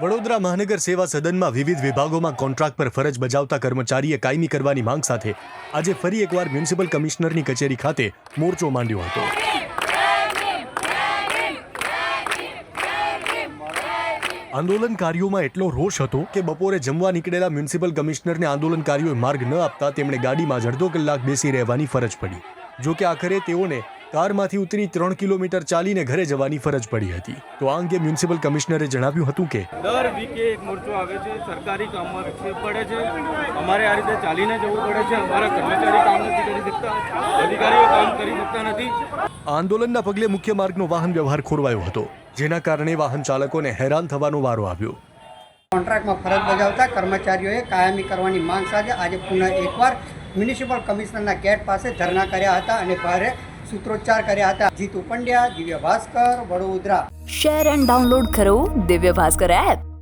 વડોદરા મહાનગર સેવા સદનમાં વિવિધ વિભાગોમાં કોન્ટ્રાક્ટ પર ફરજ બજાવતા કર્મચારીએ કાયમી કરવાની માંગ સાથે આજે ફરી એકવાર મ્યુનિસિપલ કમિશનરની કચેરી ખાતે મોરચો માંડ્યો હતો. આંદોલનકારીઓમાં એટલો રોષ હતો કે બપોરે જમવા નીકળેલા મ્યુનિસિપલ કમિશનરને આંદોલનકારીઓએ માર્ગ ન આપતા તેમણે ગાડીમાં અડધો કલાક બેસી રહેવાની ફરજ પડી. જો કે આખરે તેઓને કારમાંથી ઉતરી ત્રણ કિલોમીટર ચાલીને ઘરે જવાની ફરજ પડી હતી. તો આ અંગે મ્યુનિસિપલ કમિશનરે જણાવ્યું હતું કે દર વીકે એક મોરચો આવે છે સરકારી કામમાં પડે છે. અમારે આ રીતે ચાલીને જવું પડે છે. અમારા કર્મચારી કામ નથી કરી શકતા અધિકારીઓ કામ કરી શકતા નથી. આંદોલનના પગલે મુખ્ય માર્ગનો વાહન વ્યવહાર ખોરવાયો હતો જેના કારણે વાહન ચાલકોને હેરાન થવાનો વારો આવ્યો. કોન્ટ્રાક્ટમાં ફરજ બજાવતા કર્મચારીઓએ કાયમી કરવાની માંગ સાથે આજે પુનઃ એકવાર મ્યુનિસિપલ કમિશનરના ગેટ પાસે ધરણા કર્યા હતા અને ભારે સૂત્રોચ્ચાર કર્યા હતા. Jitu Pandya, Divya Bhaskar, Vadodara. Share and download કરો દિવ્ય ભાસ્કર એપ.